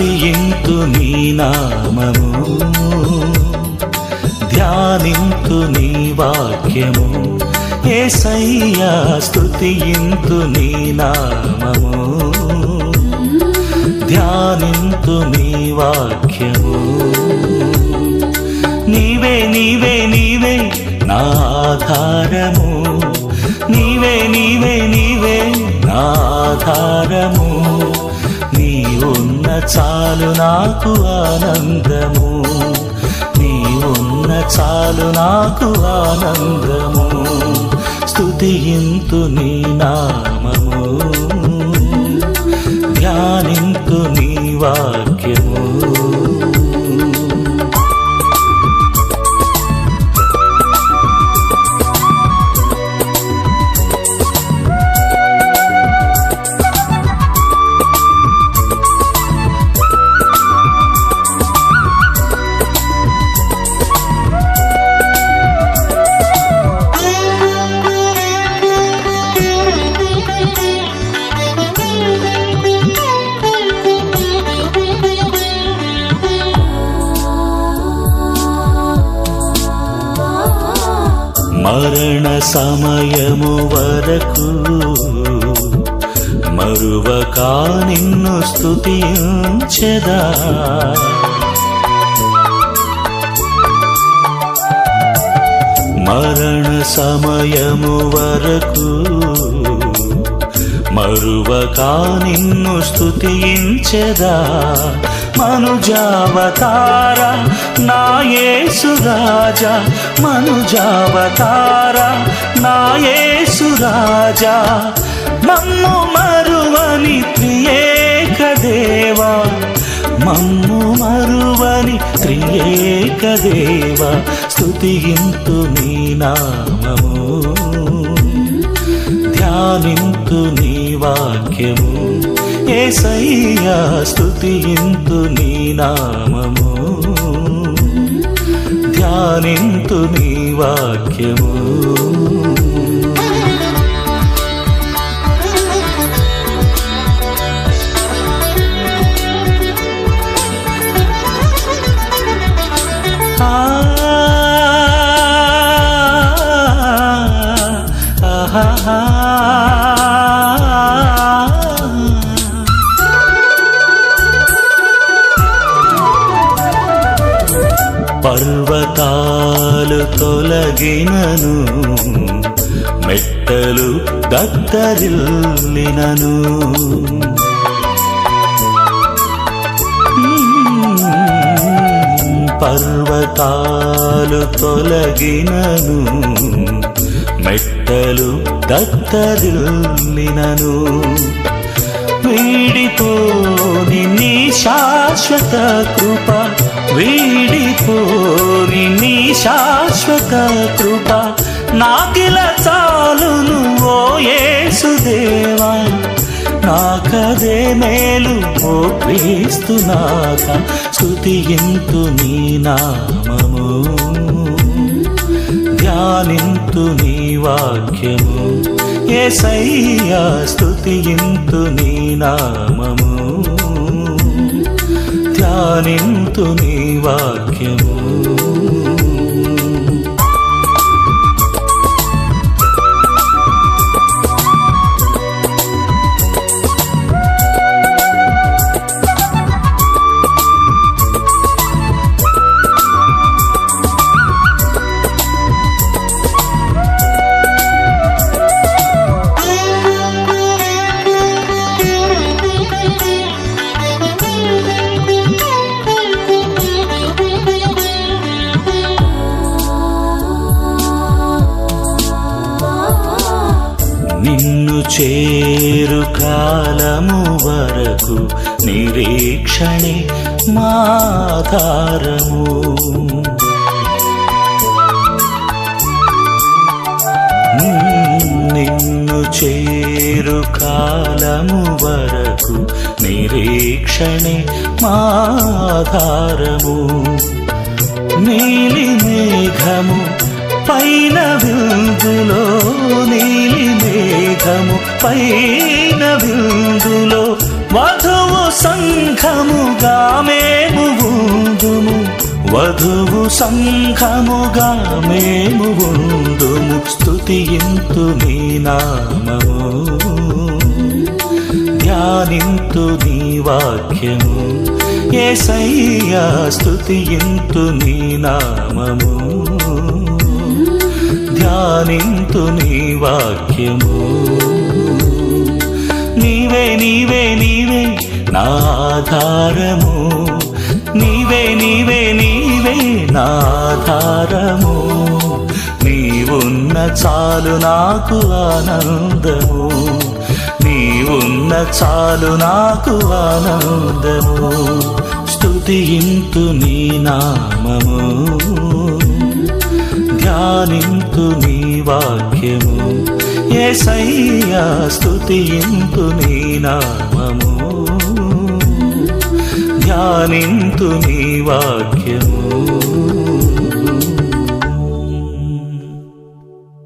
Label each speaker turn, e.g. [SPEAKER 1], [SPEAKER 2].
[SPEAKER 1] స్తుతియింతు నీ నామము. ధ్యానింతు నీ వాక్యము. ఏసయ్యా స్తుతియింతు నీ నామము. ధ్యానింతు నీ వాక్యము. నీవే నీవే నీవే నా ఆధారము. నీవే నీవే నీవే నా ఆధారము. చాలు నాకు ఆనందము. నీ ఉన్న చాలు నాకు ఆనందము. స్తుతియింతు నీ నామము. ధ్యానింతు నీ వాక్యము. మరణ సమయము వరకు మరువక నిన్ను స్తుతించెదా మరణ సమయము వరకు మరువక నిన్ను స్తుతించెదా? మనుజావతార నాయేసురాజా మనుజావతార నాయేసురాజా మమ్ము మరువని త్రియేక దేవా మమ్ము మరువని త్రియేక దేవా స్థుతింతు నీ నామము ధ్యానింతు నీ వాక్యము. ఏసయ్యా స్తుతింతు నీ నామము. ధ్యానింతు నీ వాక్యము. పర్వతాలు తొలగినను మెట్టలు దత్తరిల్లినను పర్వతాలు తొలగినను మెట్టలు దత్తరిల్లినను వీడిపోని నీ శాశ్వత కృప వీడిపోని నీ శాశ్వత కృప నాకిల చాలును ఓ యేసుదేవా. నాకదే మేలు ఓ క్రీస్తునాథ స్తుతియింతు నీ నామము. ధ్యానింతు నీ వాక్యము ఏ ఏసయ్యా స్తుతియింతు నీ నామము. నింతు నీ వాక్యము. నిన్ను చేరు కాలము వరకు నిరీక్షణే మాధారము. నిన్ను చేరు కాలము వరకు నిరీక్షణే మాధారము. నీలి మేఘము పైన విందులో నీలి మేఘము పైన విందులో వధువు సంఘముగా మేము ఉందుము. వధువు సంఘముగా మేము ఉందుము. స్తుతియింతు నీ నామము. ధ్యానింతు నీ వాక్యము. ఏ ఏసయ్యా స్తుతియింతు నీ నామము. ధ్యానింతు నీ వాక్యము. నీవే నీవే నీవే నా ఆధారము. నీవే నీవే నీవే నా ఆధారము. నీవున్న చాలు నాకు ఆనందము. నీవున్న చాలు నాకు ఆనందము. స్తుతింతు నీ నామము. ధ్యానింతు నీ వాక్యము. ఏ సయ్యా స్తుతియింతు నీ నామము. ధ్యానింతు నీ వాక్యము.